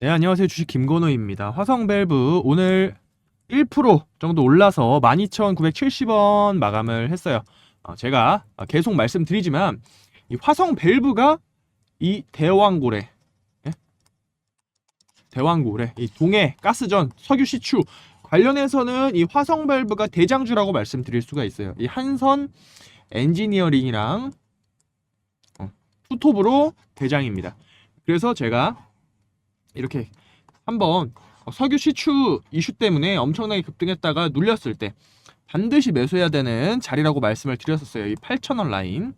네, 안녕하세요. 주식 김건호입니다. 화성 밸브 오늘 1% 정도 올라서 12,970원 마감을 했어요. 어, 제가 어, 계속 말씀드리지만 이 화성 밸브가 이 대왕고래 예? 대왕고래 이 동해 가스전 석유 시추 관련해서는 이 화성 밸브가 대장주라고 말씀드릴 수가 있어요. 이 한선 엔지니어링이랑 어, 투톱으로 대장입니다. 그래서 제가 이렇게 한번 석유 시추 이슈 때문에 엄청나게 급등했다가 눌렸을 때 반드시 매수해야 되는 자리라고 말씀을 드렸었어요. 이 8,000원 라인.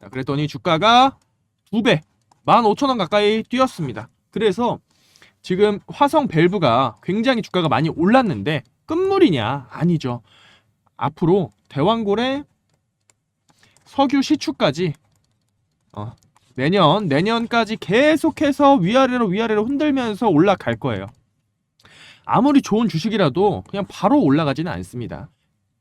자, 그랬더니 주가가 2배, 15,000원 가까이 뛰었습니다. 그래서 지금 화성 밸브가 굉장히 주가가 많이 올랐는데 끝물이냐? 아니죠. 앞으로 대왕고래 석유 시추까지 어, 내년 내년까지 계속해서 위아래로 위아래로 흔들면서 올라갈 거예요. 아무리 좋은 주식이라도 그냥 바로 올라가지는 않습니다.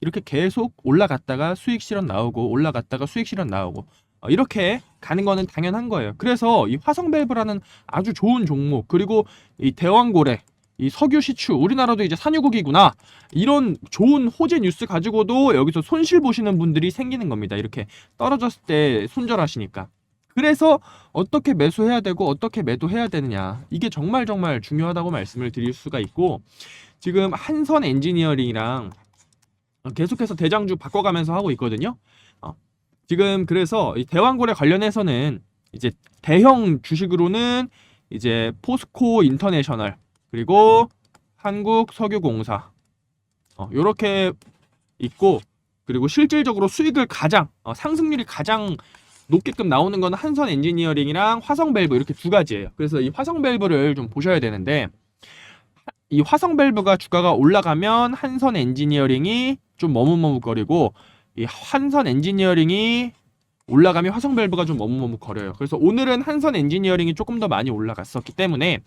이렇게 계속 올라갔다가 수익 실현 나오고 올라갔다가 수익 실현 나오고 어, 이렇게 가는 거는 당연한 거예요. 그래서 이 화성 밸브라는 아주 좋은 종목 그리고 이 대왕고래 이 석유 시추 우리나라도 이제 산유국이구나 이런 좋은 호재 뉴스 가지고도 여기서 손실 보시는 분들이 생기는 겁니다. 이렇게 떨어졌을 때 손절하시니까. 그래서 어떻게 매수해야 되고 어떻게 매도해야 되느냐 이게 정말 정말 중요하다고 말씀을 드릴 수가 있고 지금 한선 엔지니어링이랑 계속해서 대장주 바꿔가면서 하고 있거든요. 어, 지금 그래서 이 대왕고래 관련해서는 이제 대형 주식으로는 이제 포스코 인터내셔널 그리고 한국 석유공사 어, 요렇게 있고 그리고 실질적으로 수익을 가장 어, 상승률이 가장 높게끔 나오는 건 한선 엔지니어링이랑 화성 밸브 이렇게 두 가지예요. 그래서 이 화성 밸브를 좀 보셔야 되는데 이 화성 밸브가 주가가 올라가면 한선 엔지니어링이 좀 머뭇머뭇거리고 이 한선 엔지니어링이 올라가면 화성 밸브가 좀 머뭇머뭇거려요. 그래서 오늘은 한선 엔지니어링이 조금 더 많이 올라갔었기 때문에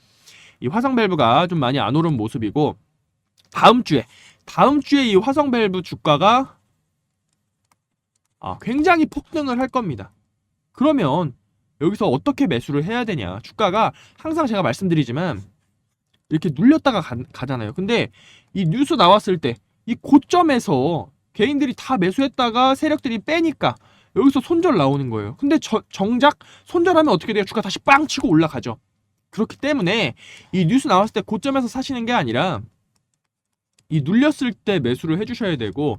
이 화성 밸브가 좀 많이 안 오른 모습이고 다음 주에 다음 주에 이 화성 밸브 주가가 아, 굉장히 폭등을 할 겁니다. 그러면 여기서 어떻게 매수를 해야 되냐? 주가가 항상 제가 말씀드리지만 이렇게 눌렸다가 가, 잖아요 근데 이 뉴스 나왔을 때 이 고점에서 개인들이 다 매수했다가 세력들이 빼니까 여기서 손절 나오는 거예요. 근데 저, 정작 손절하면 어떻게 돼요? 주가 다시 빵 치고 올라가죠. 그렇기 때문에 이 뉴스 나왔을 때 고점에서 사시는 게 아니라 이 눌렸을 때 매수를 해주셔야 되고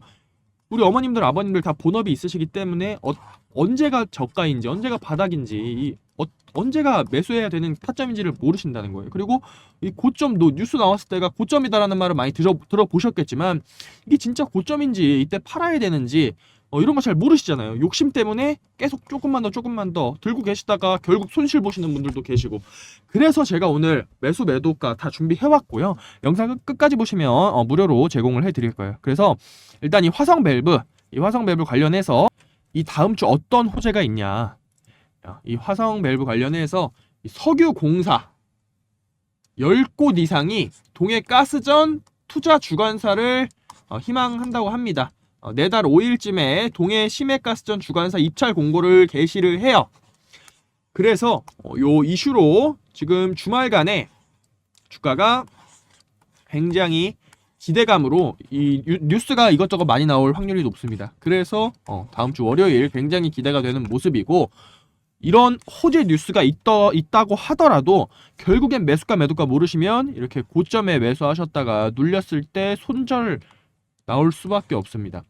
우리 어머님들 아버님들 다 본업이 있으시기 때문에 어, 언제가 저가인지 언제가 바닥인지 이, 어, 언제가 매수해야 되는 타점인지를 모르신다는 거예요. 그리고 이 고점도 뉴스 나왔을 때가 고점이다라는 말을 많이 들어 들어보셨겠지만 이게 진짜 고점인지 이때 팔아야 되는지 어, 이런 거 잘 모르시잖아요. 욕심 때문에 계속 조금만 더 조금만 더 들고 계시다가 결국 손실 보시는 분들도 계시고 그래서 제가 오늘 매수 매도가 다 준비해 왔고요. 영상 끝까지 보시면 어, 무료로 제공을 해 드릴 거예요. 그래서 일단 이 화성 밸브 이 화성 밸브 관련해서 이 다음 주 어떤 호재가 있냐 이 화성 밸브 관련해서 이 석유 공사 10곳 이상이 동해 가스전 투자 주관사를 어, 희망한다고 합니다. 어, 내달 5일쯤에 동해 심해가스전 주관사 입찰 공고를 게시를 해요. 그래서 어, 요 이슈로 지금 주말간에 주가가 굉장히 기대감으로 이 뉴스가 이것저것 많이 나올 확률이 높습니다. 그래서 어, 다음 주 월요일 굉장히 기대가 되는 모습이고 이런 호재 뉴스가 있더, 있다고 하더라도 결국엔 매수가 매도가 모르시면 이렇게 고점에 매수하셨다가 눌렸을 때 손절 나올 수밖에 없습니다.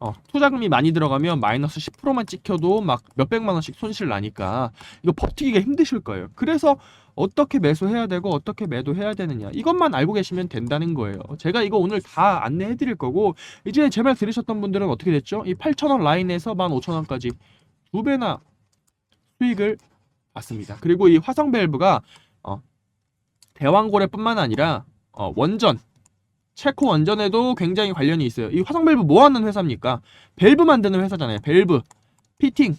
어, 투자금이 많이 들어가면 마이너스 10%만 찍혀도 막 몇백만 원씩 손실 나니까 이거 버티기가 힘드실 거예요. 그래서 어떻게 매수해야 되고 어떻게 매도해야 되느냐 이것만 알고 계시면 된다는 거예요. 제가 이거 오늘 다 안내해 드릴 거고 이제 제 말 들으셨던 분들은 어떻게 됐죠? 이 8,000원 라인에서 15,000원까지 두 배나 수익을 봤습니다. 그리고 이 화성 밸브가 어, 대왕고래뿐만 아니라 어, 원전 체코 원전에도 굉장히 관련이 있어요. 이 화성 밸브 뭐 하는 회사입니까? 밸브 만드는 회사잖아요. 밸브, 피팅.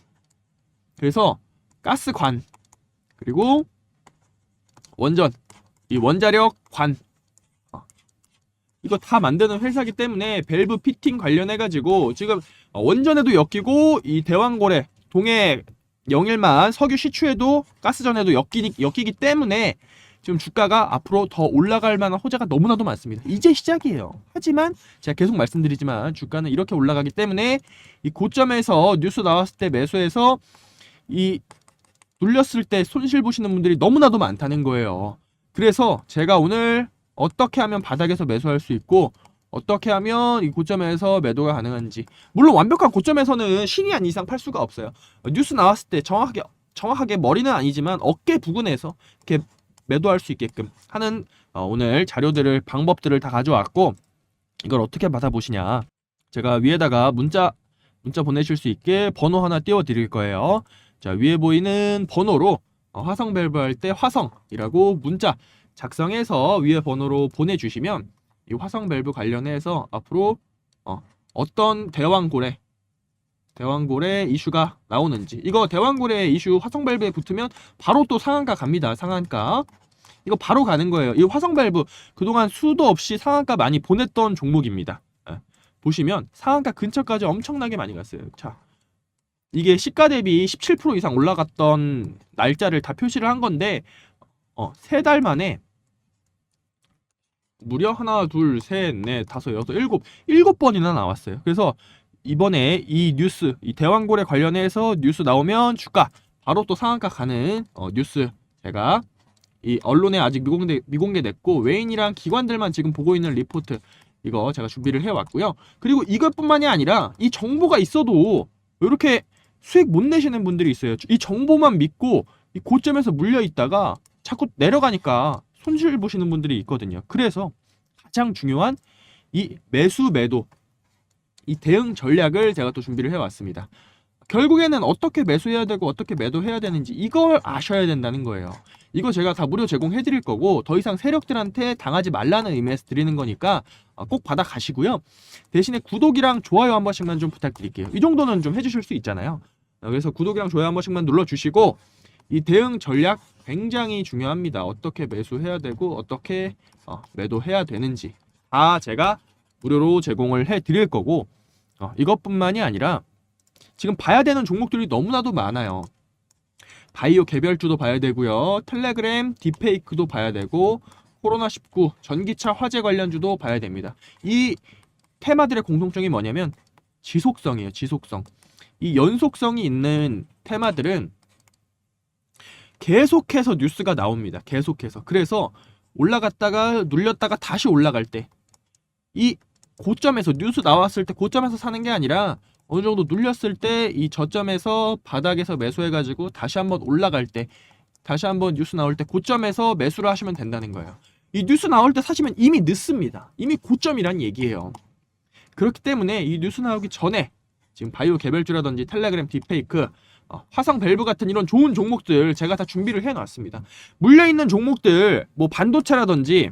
그래서 가스관 그리고 원전, 이 원자력 관 어. 이거 다 만드는 회사기 때문에 밸브 피팅 관련해 가지고 지금 원전에도 엮이고 이 대왕고래 동해 영일만 석유 시추에도 가스전에도 엮이기, 엮이기 때문에 지금 주가가 앞으로 더 올라갈 만한 호재가 너무나도 많습니다. 이제 시작이에요. 하지만 제가 계속 말씀드리지만 주가는 이렇게 올라가기 때문에 이 고점에서 뉴스 나왔을 때 매수해서 이 눌렸을 때 손실 보시는 분들이 너무나도 많다는 거예요. 그래서 제가 오늘 어떻게 하면 바닥에서 매수할 수 있고 어떻게 하면 이 고점에서 매도가 가능한지 물론 완벽한 고점에서는 신이 아닌 이상 팔 수가 없어요. 뉴스 나왔을 때 정확하게 정확하게 머리는 아니지만 어깨 부근에서 이렇게 매도할 수 있게끔 하는 어, 오늘 자료들을 방법들을 다 가져왔고 이걸 어떻게 받아보시냐 제가 위에다가 문자 문자 보내실 수 있게 번호 하나 띄워 드릴 거예요. 자 위에 보이는 번호로 어, 화성 밸브 할 때 화성이라고 문자 작성해서 위에 번호로 보내주시면 이 화성 밸브 관련해서 앞으로 어, 어떤 대왕고래 대왕고래 이슈가 나오는지. 이거 대왕고래 이슈 화성 밸브에 붙으면 바로 또 상한가 갑니다 상한가. 이거 바로 가는 거예요. 이 화성 밸브 그동안 수도 없이 상한가 많이 보냈던 종목입니다. 예. 보시면 상한가 근처까지 엄청나게 많이 갔어요. 자 이게 시가 대비 17% 이상 올라갔던 날짜를 다 표시를 한 건데 어, 세 달 만에 무려 하나, 둘, 셋, 넷, 다섯, 여섯, 일곱, 일곱 번이나 나왔어요. 그래서 이번에 이 뉴스, 이 대왕고래 관련해서 뉴스 나오면 주가 바로 또 상한가 가는 어, 뉴스 제가 이 언론에 아직 미공개, 미공개됐고 외인이랑 기관들만 지금 보고 있는 리포트 이거 제가 준비를 해왔고요. 그리고 이것뿐만이 아니라 이 정보가 있어도 이렇게 수익 못 내시는 분들이 있어요. 이 정보만 믿고 이 고점에서 물려 있다가 자꾸 내려가니까 손실 보시는 분들이 있거든요. 그래서 가장 중요한 이 매수 매도 이 대응 전략을 제가 또 준비를 해왔습니다. 결국에는 어떻게 매수해야 되고 어떻게 매도해야 되는지 이걸 아셔야 된다는 거예요. 이거 제가 다 무료 제공해 드릴 거고 더 이상 세력들한테 당하지 말라는 의미에서 드리는 거니까 어, 꼭 받아 가시고요. 대신에 구독이랑 좋아요 한 번씩만 좀 부탁드릴게요. 이 정도는 좀 해주실 수 있잖아요. 어, 그래서 구독이랑 좋아요 한 번씩만 눌러주시고 이 대응 전략 굉장히 중요합니다. 어떻게 매수해야 되고 어떻게 어, 매도해야 되는지 다 제가 무료로 제공을 해 드릴 거고 어, 이것뿐만이 아니라 지금 봐야 되는 종목들이 너무나도 많아요. 바이오 개별주도 봐야 되고요. 텔레그램 딥페이크도 봐야 되고 코로나19 전기차 화재 관련주도 봐야 됩니다. 이 테마들의 공통점이 뭐냐면 지속성이에요. 지속성. 이 연속성이 있는 테마들은 계속해서 뉴스가 나옵니다. 계속해서. 그래서 올라갔다가 눌렸다가 다시 올라갈 때 이 고점에서 뉴스 나왔을 때 고점에서 사는 게 아니라 어느 정도 눌렸을 때 이 저점에서 바닥에서 매수해 가지고 다시 한번 올라갈 때 다시 한번 뉴스 나올 때 고점에서 매수를 하시면 된다는 거예요. 이 뉴스 나올 때 사시면 이미 늦습니다. 이미 고점이란 얘기예요. 그렇기 때문에 이 뉴스 나오기 전에 지금 바이오 개별주라든지 텔레그램 딥페이크 어, 화성 밸브 같은 이런 좋은 종목들 제가 다 준비를 해 놨습니다. 물려 있는 종목들 뭐 반도체라든지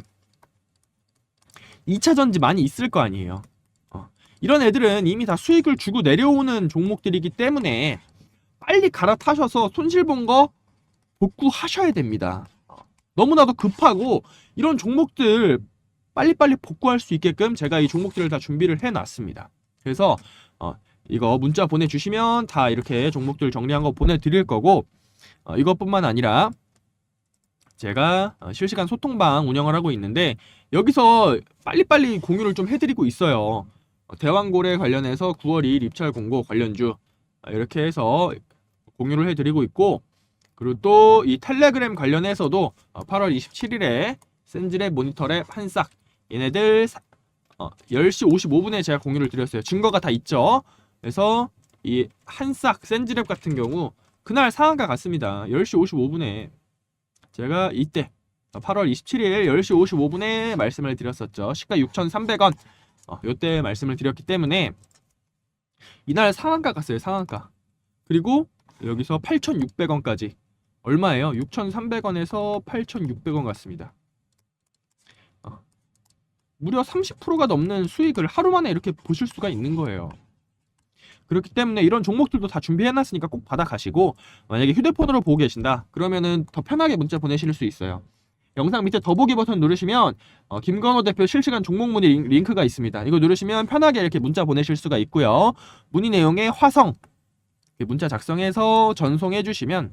2차 전지 많이 있을 거 아니에요. 어, 이런 애들은 이미 다 수익을 주고 내려오는 종목들이기 때문에 빨리 갈아타셔서 손실 본 거 복구하셔야 됩니다. 어, 너무나도 급하고 이런 종목들 빨리빨리 복구할 수 있게끔 제가 이 종목들을 다 준비를 해 놨습니다. 그래서 어, 이거 문자 보내주시면 다 이렇게 종목들 정리한 거 보내드릴 거고 어, 이것뿐만 아니라 제가 어, 실시간 소통방 운영을 하고 있는데 여기서 빨리빨리 공유를 좀 해드리고 있어요. 어, 대왕고래 관련해서 9월 2일 입찰 공고 관련주 어, 이렇게 해서 공유를 해드리고 있고 그리고 또 이 텔레그램 관련해서도 어, 8월 27일에 센즈랩 모니터랩 한싹 얘네들 사- 어, 10시 55분에 제가 공유를 드렸어요. 증거가 다 있죠. 그래서 이 한싹 센즈랩 같은 경우 그날 상한가 갔습니다. 10시 55분에 제가 이때 8월 27일 10시 55분에 말씀을 드렸었죠. 시가 6,300원. 어, 요때 말씀을 드렸기 때문에 이날 상한가 갔어요. 상한가. 그리고 여기서 8,600원까지 얼마예요? 6,300원에서 8,600원 갔습니다. 어, 무려 30%가 넘는 수익을 하루 만에 이렇게 보실 수가 있는 거예요. 그렇기 때문에 이런 종목들도 다 준비해놨으니까 꼭 받아가시고 만약에 휴대폰으로 보고 계신다 그러면은 더 편하게 문자 보내실 수 있어요. 영상 밑에 더보기 버튼 누르시면 어, 김건호 대표 실시간 종목 문의 링- 링크가 있습니다. 이거 누르시면 편하게 이렇게 문자 보내실 수가 있고요. 문의 내용에 화성 문자 작성해서 전송해 주시면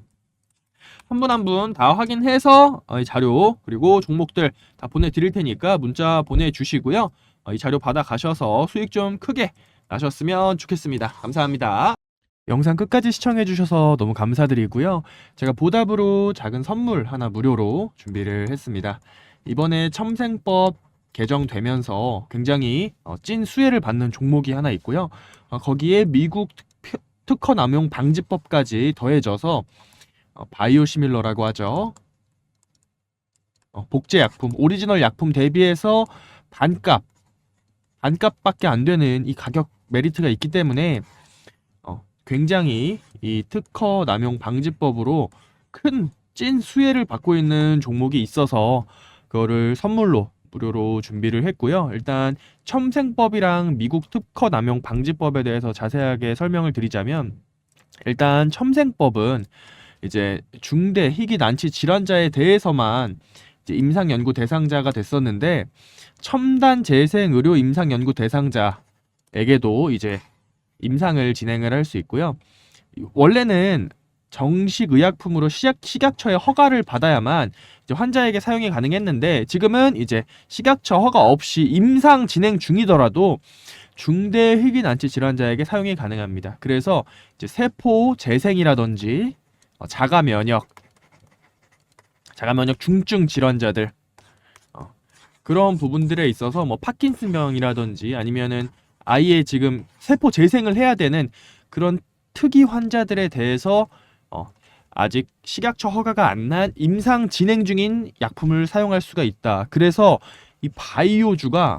한 분 한 분 다 확인해서 어, 이 자료 그리고 종목들 다 보내드릴 테니까 문자 보내주시고요. 어, 이 자료 받아 가셔서 수익 좀 크게 나셨으면 좋겠습니다. 감사합니다. 영상 끝까지 시청해주셔서 너무 감사드리고요. 제가 보답으로 작은 선물 하나 무료로 준비를 했습니다. 이번에 첨생법 개정되면서 굉장히 어, 찐 수혜를 받는 종목이 하나 있고요. 어, 거기에 미국 특, 특허 남용 방지법까지 더해져서 어, 바이오 시밀러라고 하죠. 어, 복제 약품, 오리지널 약품 대비해서 반값, 반값밖에 안 되는 이 가격 메리트가 있기 때문에 어, 굉장히 이 특허 남용 방지법으로 큰 찐 수혜를 받고 있는 종목이 있어서 그거를 선물로 무료로 준비를 했고요. 일단 첨생법이랑 미국 특허 남용 방지법에 대해서 자세하게 설명을 드리자면 일단 첨생법은 이제 중대 희귀 난치 질환자에 대해서만 이제 임상 연구 대상자가 됐었는데 첨단 재생 의료 임상 연구 대상자에게도 이제 임상을 진행을 할 수 있고요. 원래는 정식 의약품으로 시약, 식약처의 허가를 받아야만 이제 환자에게 사용이 가능했는데 지금은 이제 식약처 허가 없이 임상 진행 중이더라도 중대 희귀 난치 질환자에게 사용이 가능합니다. 그래서 이제 세포 재생이라든지 어, 자가 면역, 자가 면역 중증 질환자들 어, 그런 부분들에 있어서 뭐 파킨슨병이라든지 아니면은 아예 지금 세포 재생을 해야 되는 그런 특이 환자들에 대해서 어, 아직 식약처 허가가 안 난 임상 진행 중인 약품을 사용할 수가 있다. 그래서 이 바이오주가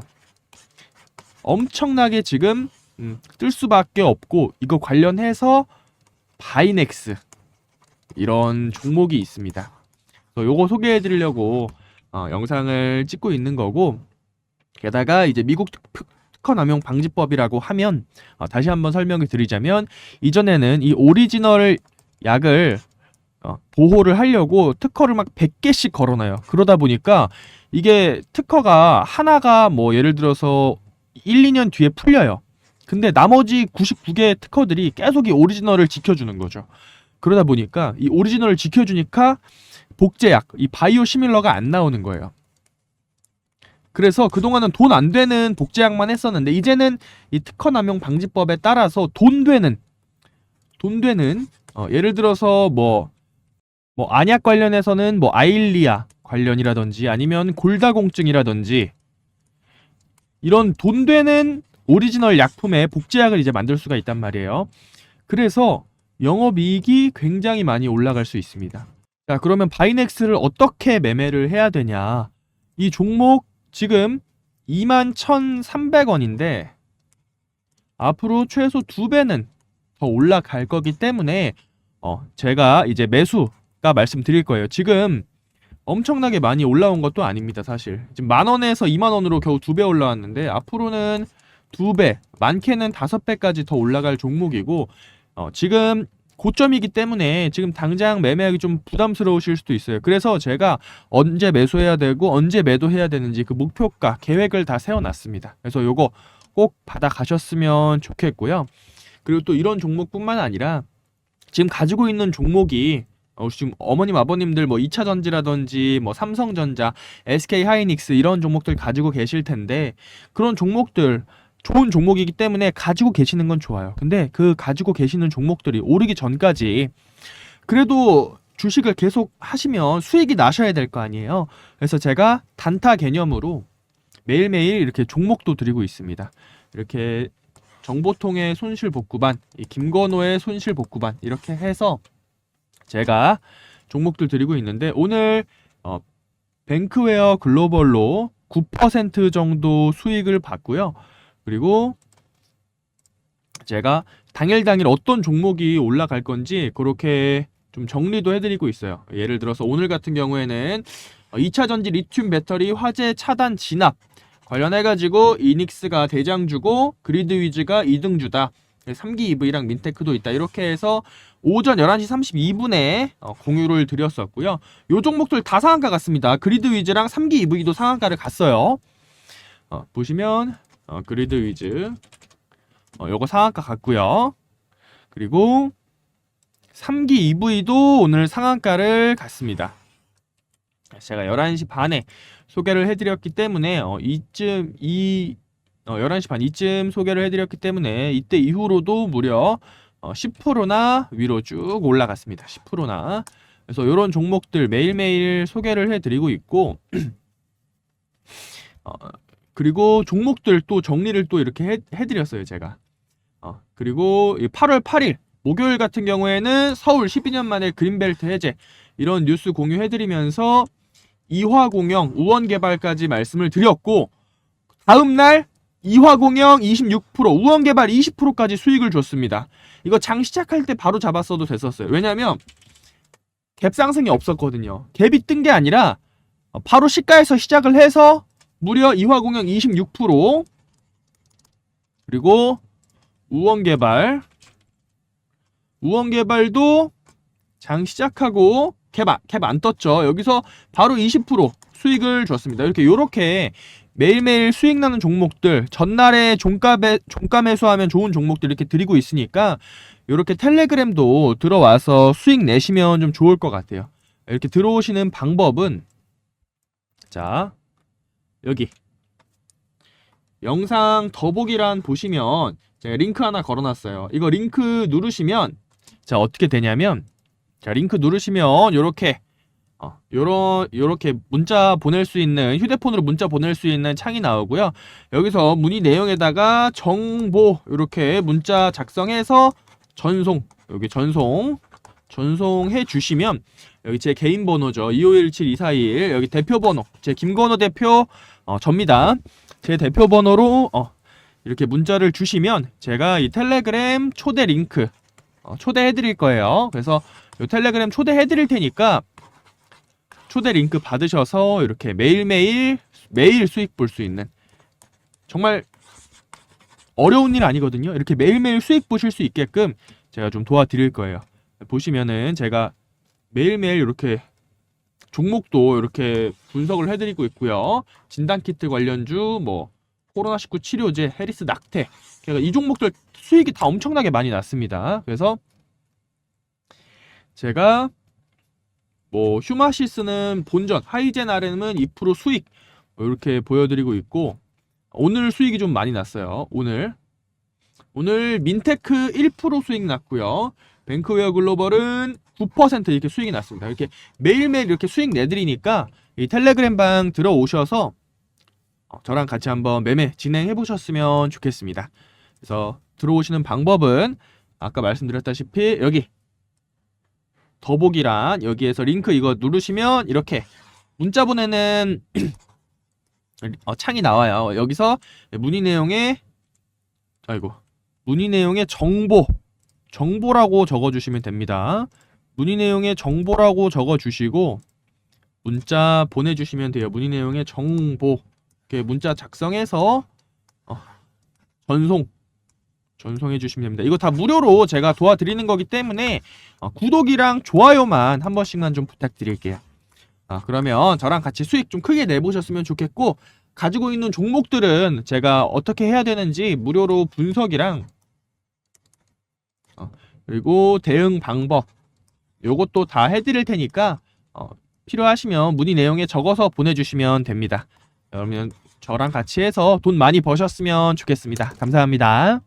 엄청나게 지금 음, 뜰 수밖에 없고 이거 관련해서 바이넥스 이런 종목이 있습니다. 요거 소개해 드리려고 어, 영상을 찍고 있는 거고 게다가 이제 미국 특, 특허 남용 방지법이라고 하면 어, 다시 한번 설명을 드리자면 이전에는 이 오리지널 약을 어, 보호를 하려고 특허를 막 100개씩 걸어놔요. 그러다 보니까 이게 특허가 하나가 뭐 예를 들어서 1, 2년 뒤에 풀려요. 근데 나머지 99개의 특허들이 계속 이 오리지널을 지켜주는 거죠. 그러다 보니까 이 오리지널을 지켜주니까 복제약, 이 바이오 시밀러가 안 나오는 거예요. 그래서 그동안은 돈 안 되는 복제약만 했었는데 이제는 이 특허 남용 방지법에 따라서 돈 되는 돈 되는 어, 예를 들어서 뭐, 뭐, 안약 관련해서는 뭐, 아일리아 관련이라든지 아니면 골다공증이라든지 이런 돈 되는 오리지널 약품의 복제약을 이제 만들 수가 있단 말이에요. 그래서 영업이익이 굉장히 많이 올라갈 수 있습니다. 자, 그러면 바이넥스를 어떻게 매매를 해야 되냐. 이 종목 지금 21,300원인데 앞으로 최소 두 배는 더 올라갈 거기 때문에 어, 제가 이제 매수가 말씀드릴 거예요. 지금 엄청나게 많이 올라온 것도 아닙니다, 사실. 지금 만 원에서 2만 원으로 겨우 두 배 올라왔는데 앞으로는 두 배, 많게는 다섯 배까지 더 올라갈 종목이고 어, 지금 고점이기 때문에 지금 당장 매매하기 좀 부담스러우실 수도 있어요. 그래서 제가 언제 매수해야 되고 언제 매도해야 되는지 그 목표가 계획을 다 세워놨습니다. 그래서 요거 꼭 받아 가셨으면 좋겠고요. 그리고 또 이런 종목뿐만 아니라 지금 가지고 있는 종목이 어, 지금 어머님 아버님들 뭐 2차 전지라든지 뭐 삼성전자, SK 하이닉스 이런 종목들 가지고 계실 텐데 그런 종목들 좋은 종목이기 때문에 가지고 계시는 건 좋아요. 근데 그 가지고 계시는 종목들이 오르기 전까지 그래도 주식을 계속 하시면 수익이 나셔야 될 거 아니에요. 그래서 제가 단타 개념으로 매일매일 이렇게 종목도 드리고 있습니다. 이렇게 정보통의 손실 복구반, 이 김건호의 손실 복구반 이렇게 해서 제가 종목들 드리고 있는데 오늘 어, 뱅크웨어 글로벌로 9% 정도 수익을 받고요. 그리고 제가 당일 당일 어떤 종목이 올라갈 건지 그렇게 좀 정리도 해드리고 있어요. 예를 들어서 오늘 같은 경우에는 2차 전지 리튬 배터리 화재 차단 진압 관련해가지고 이닉스가 대장주고 그리드 위즈가 2등주다. 3기 EV랑 민테크도 있다. 이렇게 해서 오전 11시 32분에 어, 공유를 드렸었고요. 요 종목들 다 상한가 갔습니다. 그리드 위즈랑 3기 EV도 상한가를 갔어요. 어, 보시면 어, 그리드 위즈 어, 요거 상한가 갔고요. 그리고 3기 EV도 오늘 상한가를 갔습니다. 제가 11시 반에 소개를 해드렸기 때문에 어, 이쯤 이 어, 11시 반 이쯤 소개를 해드렸기 때문에 이때 이후로도 무려 어, 10%나 위로 쭉 올라갔습니다. 10%나 그래서 이런 종목들 매일매일 소개를 해드리고 있고 어, 그리고 종목들 또 정리를 또 이렇게 해, 해드렸어요 제가 어, 그리고 이 8월 8일 목요일 같은 경우에는 서울 12년 만에 그린벨트 해제 이런 뉴스 공유해드리면서 이화공영 우원개발까지 말씀을 드렸고 다음날 이화공영 26% 우원개발 20%까지 수익을 줬습니다. 이거 장 시작할 때 바로 잡았어도 됐었어요. 왜냐면 갭 상승이 없었거든요. 갭이 뜬 게 아니라 어, 바로 시가에서 시작을 해서 무려 이화공영 26% 그리고 우원개발 우원개발도 장 시작하고 캡안 떴죠. 여기서 바로 20% 수익을 줬습니다. 이렇게 요렇게 매일매일 수익 나는 종목들 전날에 종가에 종가 매수하면 좋은 종목들 이렇게 드리고 있으니까 요렇게 텔레그램도 들어와서 수익 내시면 좀 좋을 것 같아요. 이렇게 들어오시는 방법은 자 여기 영상 더보기란 보시면 제가 링크 하나 걸어놨어요. 이거 링크 누르시면 자 어떻게 되냐면 자 링크 누르시면 요렇게 어, 요런 요렇게 문자 보낼 수 있는 휴대폰으로 문자 보낼 수 있는 창이 나오고요. 여기서 문의 내용에다가 정보 요렇게 문자 작성해서 전송 여기 전송 전송해 주시면 여기 제 개인 번호죠. 2517-241 여기 대표 번호 제 김건호 대표 어, 접니다. 제 대표 번호로 어, 이렇게 문자를 주시면 제가 이 텔레그램 초대 링크 어, 초대해 드릴 거예요. 그래서 요 텔레그램 초대해 드릴 테니까 초대 링크 받으셔서 이렇게 매일매일 매일 수익 볼 수 있는 정말 어려운 일 아니거든요. 이렇게 매일매일 수익 보실 수 있게끔 제가 좀 도와드릴 거예요. 보시면은 제가 매일매일 이렇게 종목도 이렇게 분석을 해드리고 있고요. 진단키트 관련주, 뭐 코로나19 치료제, 해리스 낙태, 그러니까 이 종목들 수익이 다 엄청나게 많이 났습니다. 그래서 제가 뭐 휴마시스는 본전, 하이젠 RM은 2% 수익 이렇게 보여드리고 있고 오늘 수익이 좀 많이 났어요. 오늘 오늘 민테크 1% 수익 났고요. 뱅크웨어 글로벌은 9% 이렇게 수익이 났습니다. 이렇게 매일매일 이렇게 수익 내드리니까 이 텔레그램 방 들어오셔서 어, 저랑 같이 한번 매매 진행해 보셨으면 좋겠습니다. 그래서 들어오시는 방법은 아까 말씀드렸다시피 여기 더보기란 여기에서 링크 이거 누르시면 이렇게 문자 보내는 어, 창이 나와요. 여기서 문의 내용에 아이고 문의 내용에 정보 정보라고 적어주시면 됩니다. 문의 내용에 정보라고 적어주시고 문자 보내주시면 돼요. 문의 내용에 정보 이렇게 문자 작성해서 어, 전송 전송해 주시면 됩니다. 이거 다 무료로 제가 도와드리는 거기 때문에 어, 구독이랑 좋아요만 한 번씩만 좀 부탁드릴게요. 아, 그러면 저랑 같이 수익 좀 크게 내보셨으면 좋겠고 가지고 있는 종목들은 제가 어떻게 해야 되는지 무료로 분석이랑 어, 그리고 대응 방법 요것도 다 해드릴 테니까 어, 필요하시면 문의 내용에 적어서 보내주시면 됩니다. 그러면 저랑 같이 해서 돈 많이 버셨으면 좋겠습니다. 감사합니다.